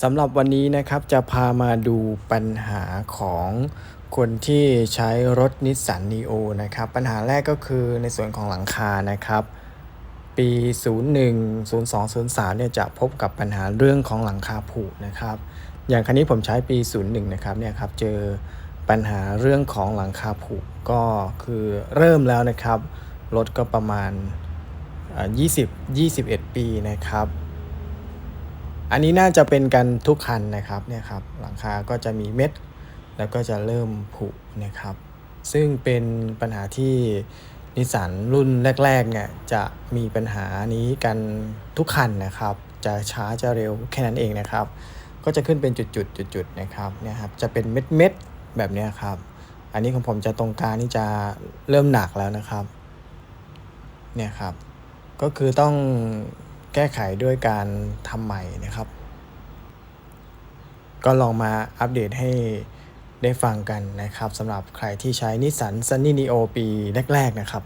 สำหรับวันนี้นะครับจะพามาดูปัญหาของคนที่ใช้รถนิสสันนีโอนะครับ ปัญหาแรกก็คือในส่วนของหลังคานะครับ ปี 01 02 03เนี่ยจะพบกับปัญหาเรื่องของหลังคาผุนะครับ อย่างคันนี้ผมใช้ปี 01 นะครับเนี่ยครับเจอปัญหาเรื่องของหลังคาผุก็คือเริ่มแล้วนะครับรถก็ประมาณเอ่อ20 21 ปีนะครับ อันนี้น่าจะเป็นกันทุกคันนะครับเนี่ยครับหลังคาก็จะมีเม็ด แล้วก็จะเริ่มผุนะครับ ซึ่งเป็นปัญหาที่นิสสันรุ่นแรกๆเนี่ยจะมีปัญหานี้กันทุกคันนะครับ จะช้าจะเร็วแค่นั้นเองนะครับ ก็จะขึ้นเป็นจุดๆจุดๆนะครับเนี่ยครับจะเป็นเม็ดๆแบบนี้ครับ อันนี้ของผมจะตรงกลางนี่จะเริ่มหนักแล้วนะครับเนี่ยครับ ก็คือต้อง แก้ไขด้วยการทำใหม่นะครับ ก็ลองมาอัปเดตให้ได้ฟังกันนะครับสำหรับใครที่ใช้นิสสัน Sunny Neo ปีแรก ๆ นะครับ